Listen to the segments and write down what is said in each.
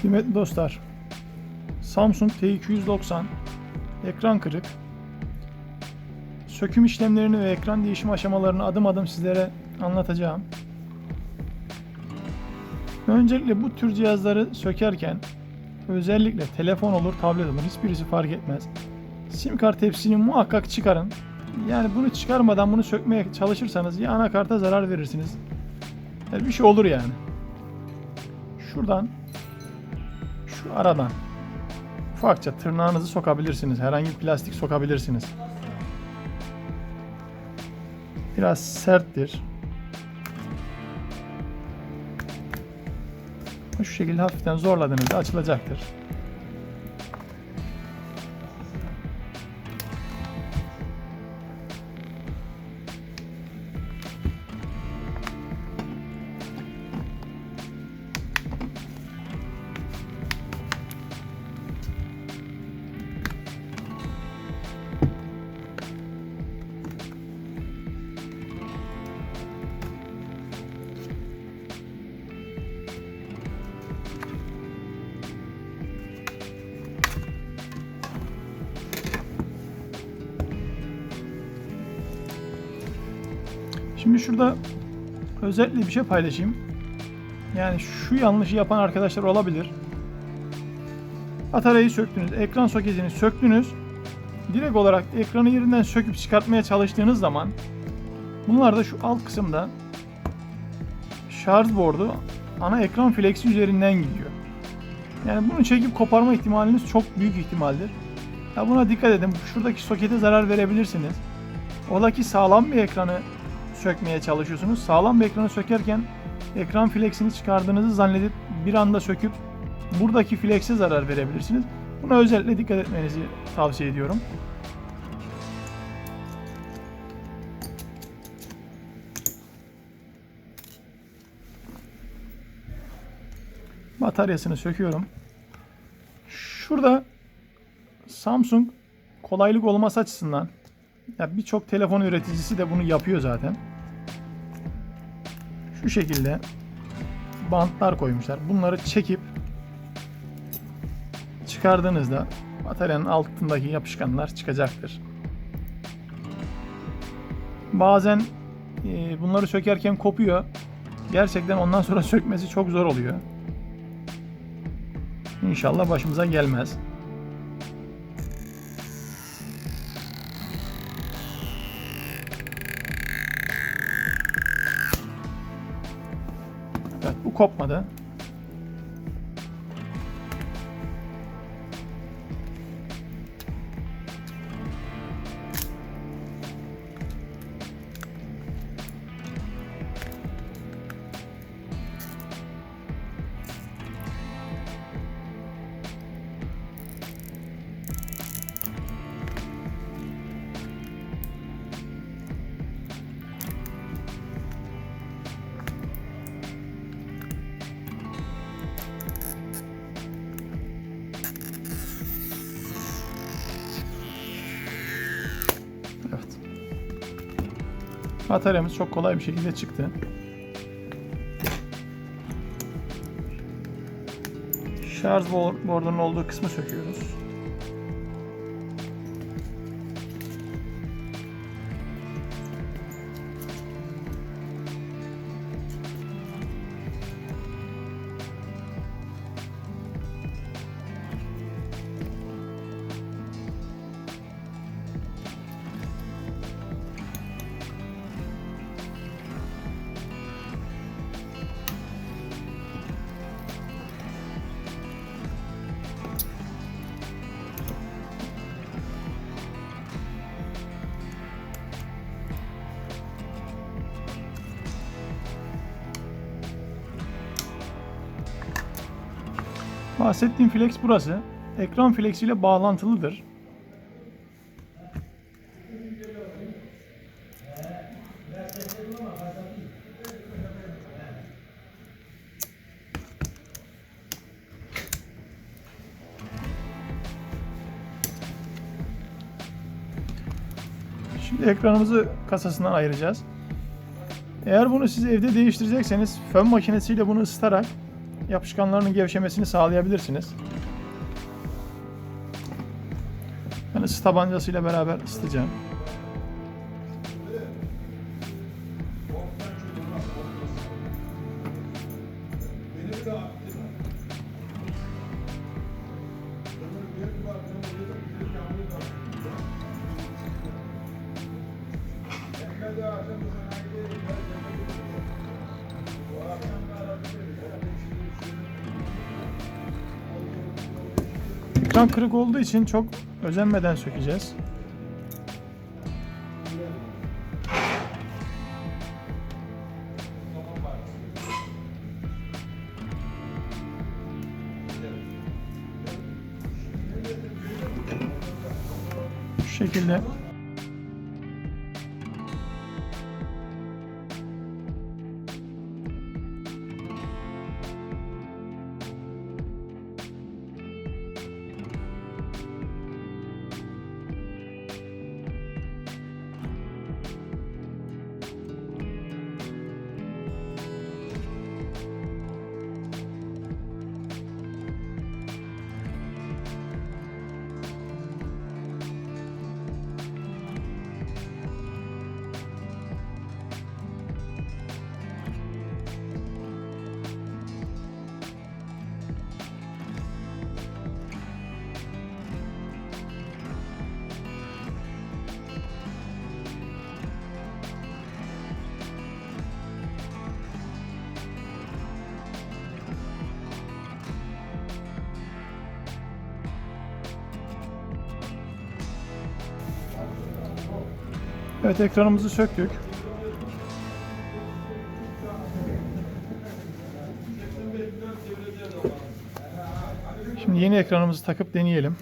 Kıymetli dostlar, Samsung T290 ekran kırık. Söküm işlemlerini ve ekran değişim aşamalarını adım adım sizlere anlatacağım. Öncelikle bu tür cihazları sökerken özellikle telefon olur, tablet olur hiçbirisi fark etmez. Sim kart hepsini muhakkak çıkarın. Yani bunu çıkarmadan bunu sökmeye çalışırsanız ya anakarta zarar verirsiniz. Ya bir şey olur yani. Şuradan aradan ufakça tırnağınızı sokabilirsiniz. Herhangi bir plastik sokabilirsiniz. Biraz serttir. Şu şekilde hafiften zorladığınızda açılacaktır. Şimdi şurada özellikle bir şey paylaşayım. Yani şu yanlışı yapan arkadaşlar olabilir. Bataryayı söktünüz, ekran soketini söktünüz. Direkt olarak ekranı yerinden söküp çıkartmaya çalıştığınız zaman bunlar da şu alt kısımda şarj boardu ana ekran flexi üzerinden gidiyor. Yani bunu çekip koparma ihtimaliniz çok büyük ihtimaldir. Ya buna dikkat edin. Şuradaki sokete zarar verebilirsiniz. Ola ki sağlam bir ekranı sökmeye çalışıyorsunuz. Sağlam bir ekranı sökerken ekran flexini çıkardığınızı zannedip bir anda söküp buradaki flex'e zarar verebilirsiniz. Buna özellikle dikkat etmenizi tavsiye ediyorum. Bataryasını söküyorum. Şurada Samsung kolaylık olması açısından ya birçok telefon üreticisi de bunu yapıyor zaten. Şu şekilde bantlar koymuşlar. Bunları çekip çıkardığınızda bataryanın altındaki yapışkanlar çıkacaktır. Bazen e, bunları sökerken kopuyor. Gerçekten ondan sonra sökmesi çok zor oluyor. İnşallah başımıza gelmez. Kopmadı. Bataryamız çok kolay bir şekilde çıktı. Şarj bo- bordunun olduğu kısmı söküyoruz. Bahsettiğim flex burası. Ekran flex ile bağlantılıdır. Şimdi ekranımızı kasasından ayıracağız. Eğer bunu siz evde değiştirecekseniz fön makinesiyle bunu ısıtarak yapışkanlarının gevşemesini sağlayabilirsiniz. Ben ısı tabancasıyla beraber ısıtacağım. Ekran kırık olduğu için çok özenmeden sökeceğiz. Şu şekilde Evet ekranımızı söktük. Şimdi yeni ekranımızı takıp deneyelim.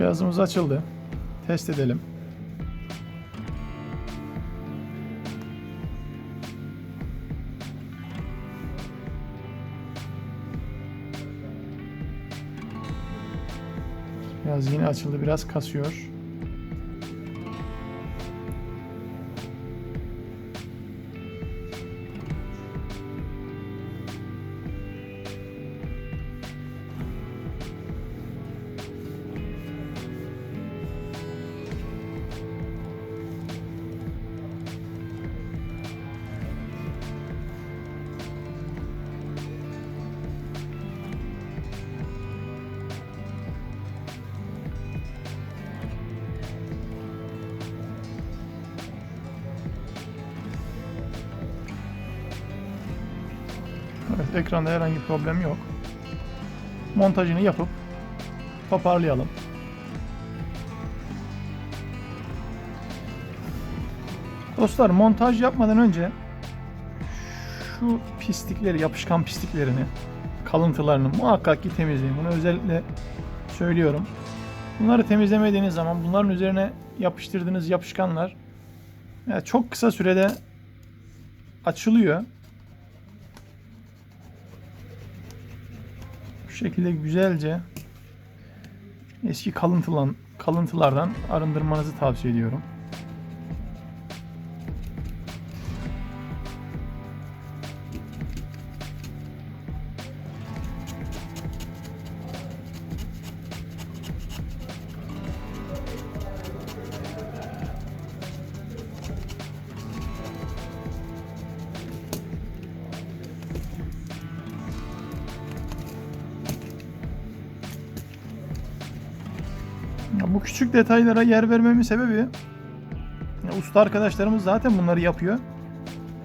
Cihazımız açıldı. Test edelim. Yine açıldı, biraz kasıyor. Ekranda herhangi bir problem yok. Montajını yapıp toparlayalım. Dostlar montaj yapmadan önce şu pislikleri, yapışkan pisliklerini, kalıntılarını muhakkak ki temizleyin. Bunu özellikle söylüyorum. Bunları temizlemediğiniz zaman bunların üzerine yapıştırdığınız yapışkanlar yani çok kısa sürede açılıyor. Şekilde güzelce eski kalıntılan kalıntılardan arındırmanızı tavsiye ediyorum. Bu küçük detaylara yer vermemin sebebi ya usta arkadaşlarımız zaten bunları yapıyor.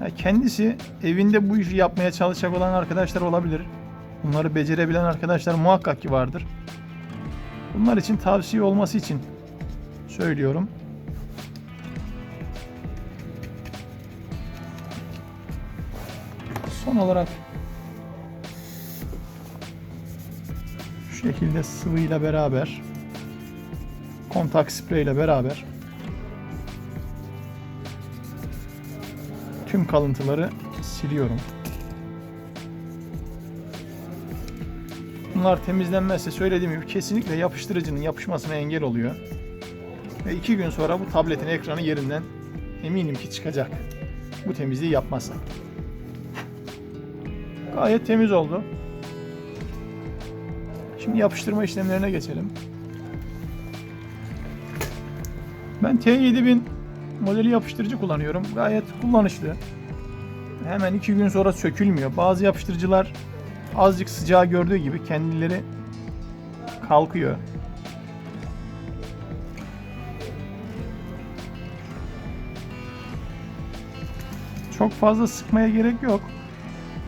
Ya kendisi evinde bu işi yapmaya çalışacak olan arkadaşlar olabilir. Bunları becerebilen arkadaşlar muhakkak ki vardır. Bunlar için tavsiye olması için söylüyorum. Son olarak şu şekilde sıvıyla beraber kontak spreyle beraber tüm kalıntıları siliyorum. Bunlar temizlenmezse söylediğim gibi kesinlikle yapıştırıcının yapışmasına engel oluyor. Ve iki gün sonra bu tabletin ekranı yerinden eminim ki çıkacak. Bu temizliği yapmazsak. Gayet temiz oldu. Şimdi yapıştırma işlemlerine geçelim. Ben T7000 modeli yapıştırıcı kullanıyorum. Gayet kullanışlı. Hemen iki gün sonra sökülmüyor. Bazı yapıştırıcılar azıcık sıcağı gördüğü gibi kendileri kalkıyor. Çok fazla sıkmaya gerek yok.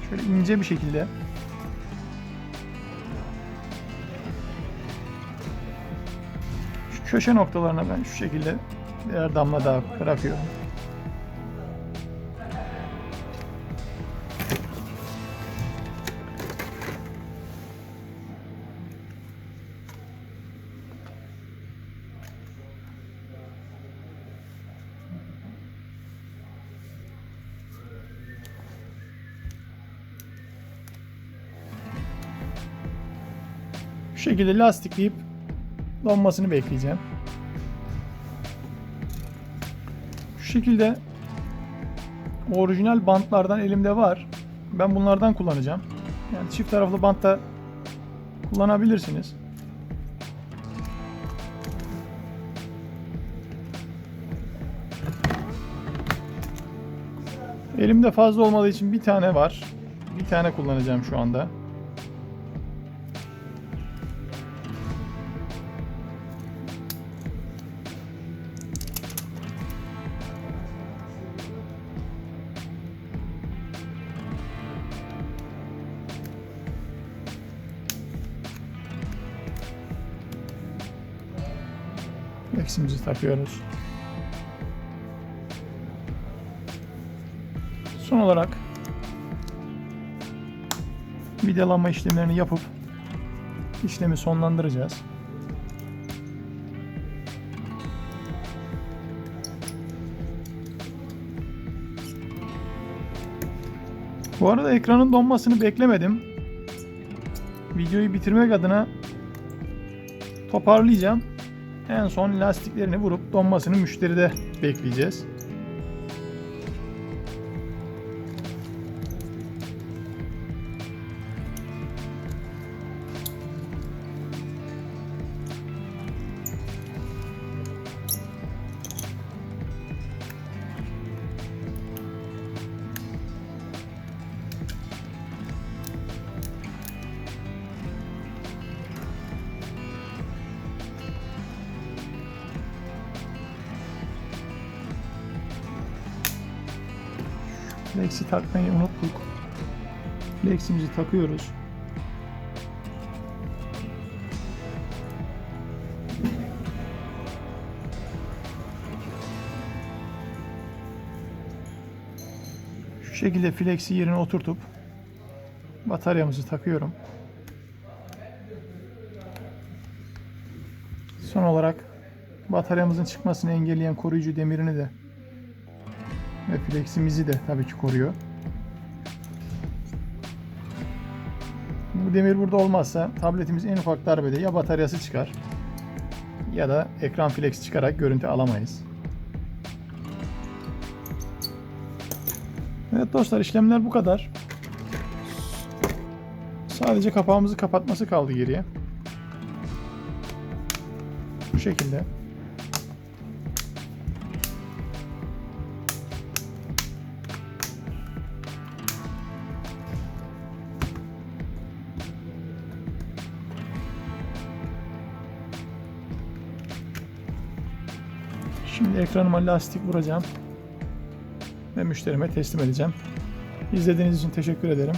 Şöyle ince bir şekilde. Köşe noktalarına ben şu şekilde birer damla daha bırakıyorum. Şekilde lastikleyip donmasını bekleyeceğim. Şu şekilde orijinal bantlardan elimde var. Ben bunlardan kullanacağım. Yani çift taraflı bantta kullanabilirsiniz. Elimde fazla olmadığı için bir tane var. Bir tane kullanacağım şu anda. Eksimizi takıyoruz. Son olarak vidalama işlemlerini yapıp işlemi sonlandıracağız. Bu arada ekranın donmasını beklemedim. Videoyu bitirmek adına toparlayacağım. En son lastiklerini vurup donmasını müşteride bekleyeceğiz. Flex'i takmayı unuttuk. Flex'imizi takıyoruz. Şu şekilde flex'i yerine oturtup bataryamızı takıyorum. Son olarak bataryamızın çıkmasını engelleyen koruyucu demirini de ve fleximizi de tabii ki koruyor. Bu demir burada olmazsa tabletimiz en ufak darbede ya bataryası çıkar ya da ekran flex çıkarak görüntü alamayız. Evet dostlar işlemler bu kadar. Sadece kapağımızı kapatması kaldı geriye. Bu şekilde. Ekranıma lastik vuracağım ve müşterime teslim edeceğim. İzlediğiniz için teşekkür ederim.